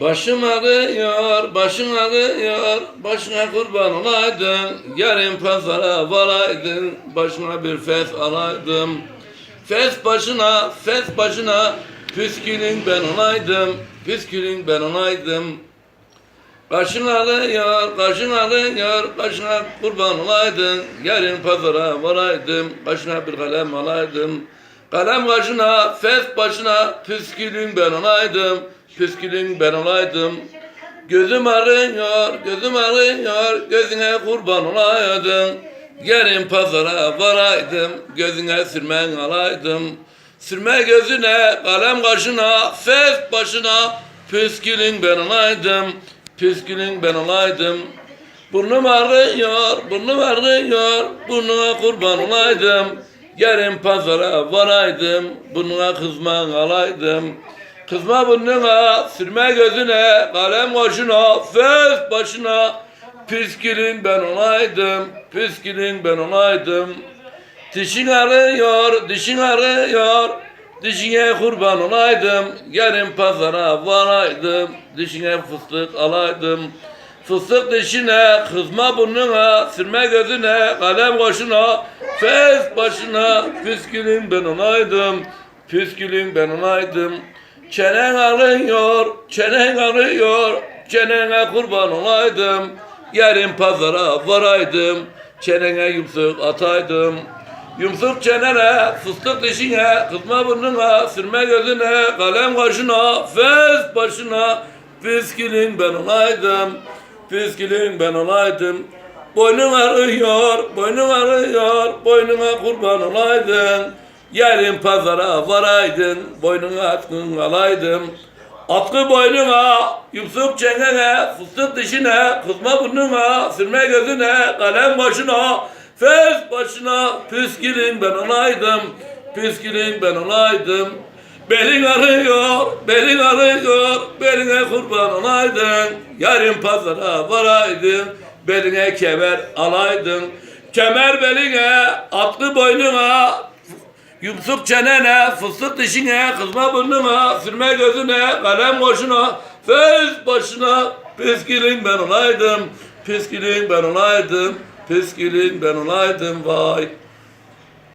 Başım ağrıyor, başım ağrıyor, başına kurban olaydın. Yarın pazara varaydın, başına bir fes alaydım. Fes başına, fes başına, püskülün ben olaydım, püskülün ben olaydım. Kaşın ağrıyor, kaşın ağrıyor, kaşına kurban olaydın. Yarın pazara varaydım, kaşına bir kalem alaydım. Kalem kaşına, fes başına, püskülün ben olaydım, püskülün ben olaydım. Gözüm ağrıyor, gözüm ağrıyor, gözüne kurban olaydın. Yarın pazara varaydım, gözüne sürmen alaydım. Sürme gözüne, kalem kaşına, fes başına, püskülün ben olaydım, püskülün ben olaydım. Burnum ağrıyor, burnum ağrıyor, burnuna kurban olaydım. Yarın pazara varaydım, burnuna kızman alaydım. Kızma burnuna, sürme gözüne, kalem kaşına, fes başına, püskülün ben olaydım, püskülün ben olaydım. Dişin ağrıyor, dişin ağrıyor, dişine kurban olaydım. Yarın pazara varaydım, dişine fıstık alaydım. Fıstık dişine, kızma burnuna, sürme gözüne, kalem koşuna, fes başına, püskülün ben olaydım, püskülün ben olaydım. Çenen ağrıyor, çenen ağrıyor, çenene kurban olaydım. Yarın pazara varaydım, çenene yumsuk ataydım. Yumsuk çenene, fıstık dişine, kızma burnuna, sürme gözüne, kalem kaşına, fes başına, püskülün ben olaydım, püskülün ben olaydım. Boynun ağrıyor, boynun ağrıyor, boynuna kurban olaydın. Yarın pazara varaydın, boynuna atkın alaydın. Atkı boynuna, yumsuk çenene, fıstık dişine, kızma burnuna, sürme gözüne, kalem başına, fes başına, püskülün ben olaydım, püskülün ben olaydım. Belin ağrıyor, belin ağrıyor, beline kurban olaydın. Yarın pazara varaydın, beline kemer alaydın. Kemer beline, atlı boynuna, Yumsuk çenene, fıstık dişine, kızma burnuna, sürme gözüne, kalem koşuna, fez başına, püskülün ben olaydım, püskülün ben olaydım, püskülün ben olaydım vay.